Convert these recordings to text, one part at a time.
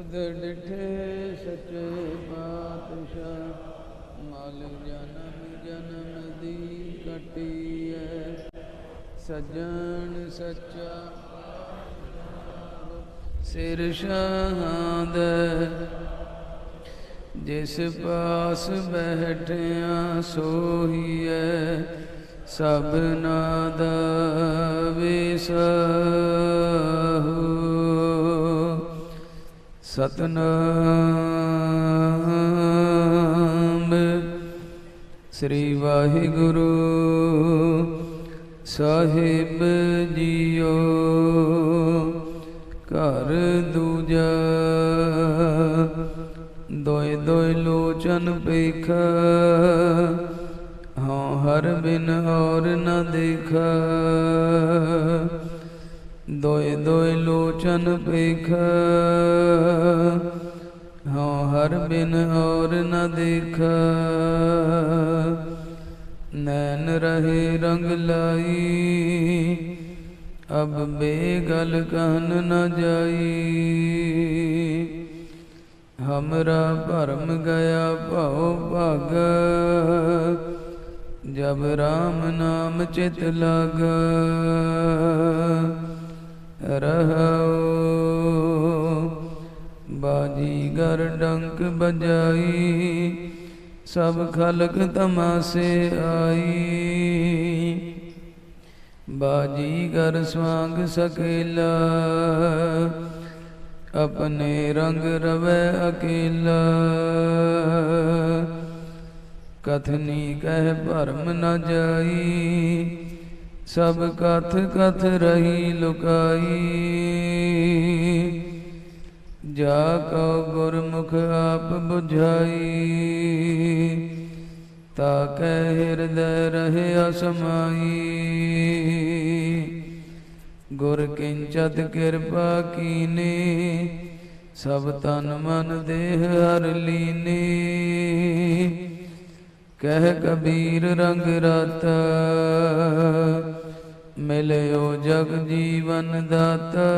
ਤੁਧ ਡਿਠੇ ਸੱਚੇ ਪਾਤਸ਼ਾਹ ਮਲ ਜਨਮ ਜਨਮ ਦੀ ਕਟੀ ਹੈ ਸਜਣ ਸੱਚਾ ਸਿਰ ਸ਼ਾਹਦ ਜਿਸ ਪਾਸ ਬੈਠਿਆ ਸੋਹੀਐ ਸਭਨਾ ਦਾ ਵਿਸਾਹੂ ਸਤਨਾਮ। ਸ੍ਰੀ ਵਾਹਿਗੁਰੂ ਸਾਹਿਬ ਜੀਓ, ਘਰ ਦੂਜਾ। ਦੋਇ ਦੋਇ ਲੋਚਨ ਪੇਖ ਹਉ ਹਰ ਬਿਨ ਔਰ ਨ ਦੇਖ। ਦੋਇ ਦੋਇ ਲੋਚਨ ਪੇਖ ਹਉ ਹਰ ਬਿਨ ਔਰ ਨ ਦੇਖ। ਨੈਣ ਰਹੇ ਰੰਗ ਲਾਈ। ਅਬ ਬੇਗਲ ਕਹਨ ਨ ਜਾਈ। ਹਮਰਾ ਭਰਮ ਗਿਆ ਭਉ ਭਾਗ। ਜਬ ਰਾਮ ਨਾਮ ਚਿਤ ਲਗ। ਰਹੋ ਬਾਜੀ ਡੰਕ ਬਜਾਈ, ਸਭ ਖਲਕ ਤਮਾਸੇ ਆਈ। ਬਾਜੀਗਰ ਗਰ ਸਵਾੰਗ ਸਕੇਲਾ, ਆਪਣੇ ਰੰਗ ਰਵੈ ਅਕੇਲਾ। ਕਥਨੀ ਕਹਿ ਭਰਮ ਨਾ ਜਾਈ ਸਭ ਕਥ ਕਥ ਰਹੀ ਲੁਕਾਈ। ਜਾ ਕਉ ਗੁਰਮੁਖ ਆਪ 부ਝਾਈ ਤਾ ਕੈ ਹਿਰਦੈ ਰਹੇ ਅਸਮਾਈ। ਗੁਰ ਕਿੰਚਤ ਕਿਰਪਾ ਕੀਨੇ। ਸਭ ਤਨ ਮਨ ਦੇਹ ਹਰ ਲੀਨੇ। ਕਹਿ ਕਬੀਰ ਰੰਗ ਰਤਾ। ਮਿਲਿਓ ਜਗ ਜੀਵਨ ਦਾਤਾ।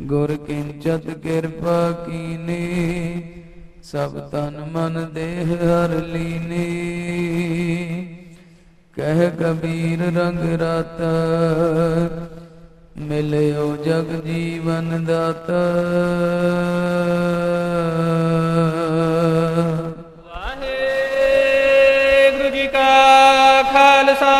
ਗੁਰ ਕਿੰਚਤ ਕਿਰਪਾ ਕੀਨੇ, ਸਭ ਤਨ ਮਨ ਦੇਹ ਹਰ ਲੀਨੇ। ਕਹਿ ਕਬੀਰ ਰੰਗ ਰਾਤਾ, ਮਿਲਿਓ ਜਗ ਜੀਵਨ ਦਾਤਾ। ਖਾਲਸਾ।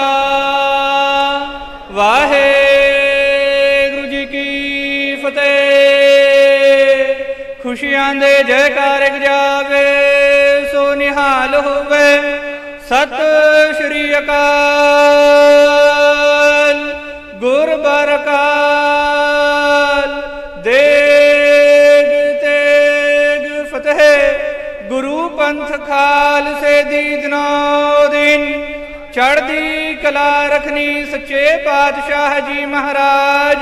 ਵਾਹਿਗੁਰੂ ਜੀ ਕੀ ਫਤਿਹ। ਖੁਸ਼ੀਆਂ ਦੇ ਜੈਕਾਰ ਗਜਾਵੇ ਸੋ ਨਿਹਾਲ ਹੋਵੇ ਸਤਿ ਸ਼੍ਰੀ ਅਕਾਲ। ਗੁਰ ਬਰਕਾਲ ਦੇਗ ਤੇਗ ਫਤਿਹ। ਗੁਰੂ ਪੰਥ ਖਾਲਸੇ ਦੀ ਦਿਨੋ ਦਿਨ। ਚੜ੍ਹਦੀ ਕਲਾ ਰਖਨੀ ਸੱਚੇ ਪਾਤਸ਼ਾਹ ਜੀ ਮਹਾਰਾਜ।